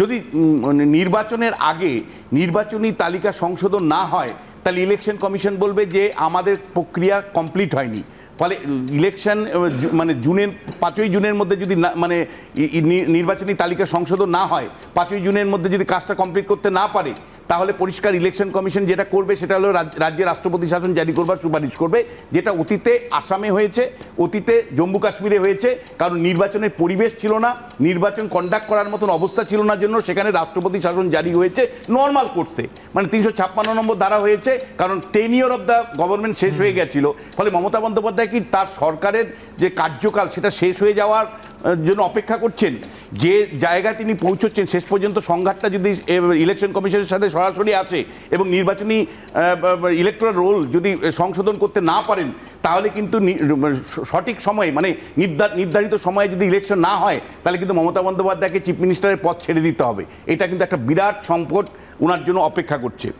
যদি মানে নির্বাচনের আগে নির্বাচনী তালিকা সংশোধন না হয়, তাহলে ইলেকশন কমিশন বলবে যে আমাদের প্রক্রিয়া কমপ্লিট হয়নি। ফলে ইলেকশন মানে জুনের, পাঁচই জুনের মধ্যে যদি মানে নির্বাচনী তালিকা সংশোধন না হয়, পাঁচই জুনের মধ্যে যদি কাজটা কমপ্লিট করতে না পারে তাহলে পরিষ্কার ইলেকশন কমিশন যেটা করবে, সেটা হলো রাজ- রাজ্যের রাষ্ট্রপতি শাসন জারি করবার সুপারিশ করবে, যেটা অতীতে আসামে হয়েছে, অতীতে জম্মু কাশ্মীরে হয়েছে, কারণ নির্বাচনের পরিবেশ ছিল না, নির্বাচন কন্ডাক্ট করার মতন অবস্থা ছিল না জন্য সেখানে রাষ্ট্রপতি শাসন জারি হয়েছে নর্মাল কোর্সে মানে তিনশো ছাপ্পান্ন নম্বর ধারা হয়েছে, কারণ ten year of the government শেষ হয়ে গেছিল। ফলে মমতা বন্দ্যোপাধ্যায় কি তার সরকারের যে কার্যকাল, সেটা শেষ হয়ে যাওয়ার জন্য অপেক্ষা করছেন। যে জায়গায় তিনি পৌঁছচ্ছেন, শেষ পর্যন্ত সংঘাতটা যদি ইলেকশন কমিশনের সাথে সরাসরি আসে এবং নির্বাচনী ইলেকট্রাল রোল যদি সংশোধন করতে না পারেন, তাহলে কিন্তু সঠিক সময়ে মানে নির্ধার- নির্ধারিত সময়ে যদি ইলেকশন না হয়, তাহলে কিন্তু মমতা বন্দ্যোপাধ্যায়কে চিফ মিনিস্টারের পদ ছেড়ে দিতে হবে। এটা কিন্তু একটা বিরাট সংকট ওনার জন্য অপেক্ষা করছে।